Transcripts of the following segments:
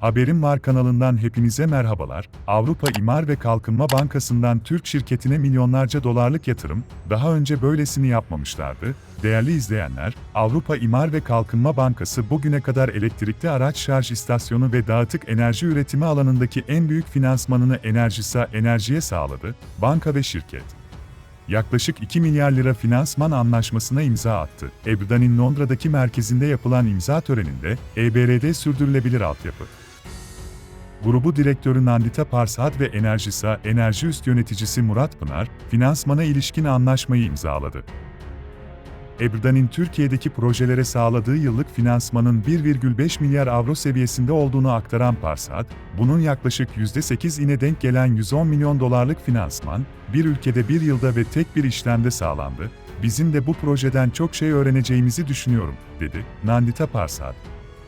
Haberim Var kanalından hepinize merhabalar. Avrupa İmar ve Kalkınma Bankası'ndan Türk şirketine milyonlarca dolarlık yatırım, daha önce böylesini yapmamışlardı. Değerli izleyenler, Avrupa İmar ve Kalkınma Bankası bugüne kadar elektrikli araç şarj istasyonu ve dağıtık enerji üretimi alanındaki en büyük finansmanını Enerjisa Enerji'ye sağladı. Banka ve şirket yaklaşık 2 milyar lira finansman anlaşmasına imza attı. EBRDA'nın Londra'daki merkezinde yapılan imza töreninde, EBRD sürdürülebilir altyapı. Grubu direktörü Nandita Parsad ve Enerjisa Enerji Üst Yöneticisi Murat Pınar, finansmana ilişkin anlaşmayı imzaladı. EBRDA'nın Türkiye'deki projelere sağladığı yıllık finansmanın 1,5 milyar avro seviyesinde olduğunu aktaran Parsad, bunun yaklaşık %8 ine denk gelen 110 milyon dolarlık finansman, bir ülkede bir yılda ve tek bir işlemde sağlandı, bizim de bu projeden çok şey öğreneceğimizi düşünüyorum, dedi Nandita Parsad.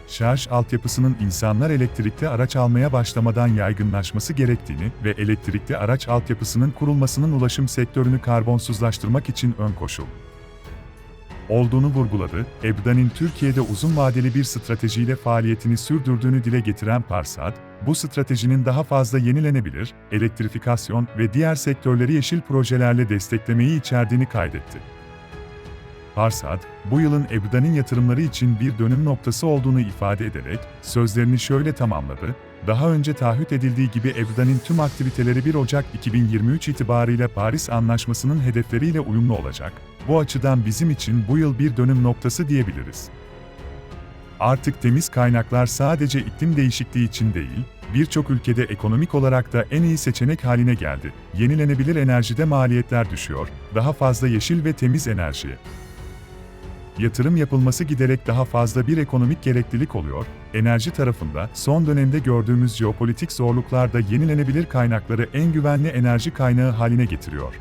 Şarj altyapısının insanlar elektrikli araç almaya başlamadan yaygınlaşması gerektiğini ve elektrikli araç altyapısının kurulmasının ulaşım sektörünü karbonsuzlaştırmak için ön koşul olduğunu vurguladı. EBDA'nın Türkiye'de uzun vadeli bir stratejiyle faaliyetini sürdürdüğünü dile getiren Parsad, bu stratejinin daha fazla yenilenebilir, elektrifikasyon ve diğer sektörleri yeşil projelerle desteklemeyi içerdiğini kaydetti. Parsad, bu yılın EBDA'nın yatırımları için bir dönüm noktası olduğunu ifade ederek, sözlerini şöyle tamamladı, daha önce taahhüt edildiği gibi EBDA'nın tüm aktiviteleri 1 Ocak 2023 itibariyle Paris Anlaşması'nın hedefleriyle uyumlu olacak. Bu açıdan bizim için bu yıl bir dönüm noktası diyebiliriz. Artık temiz kaynaklar sadece iklim değişikliği için değil, birçok ülkede ekonomik olarak da en iyi seçenek haline geldi. Yenilenebilir enerjide maliyetler düşüyor, daha fazla yeşil ve temiz enerjiye yatırım yapılması giderek daha fazla bir ekonomik gereklilik oluyor. Enerji tarafında son dönemde gördüğümüz jeopolitik zorluklar da yenilenebilir kaynakları en güvenli enerji kaynağı haline getiriyor.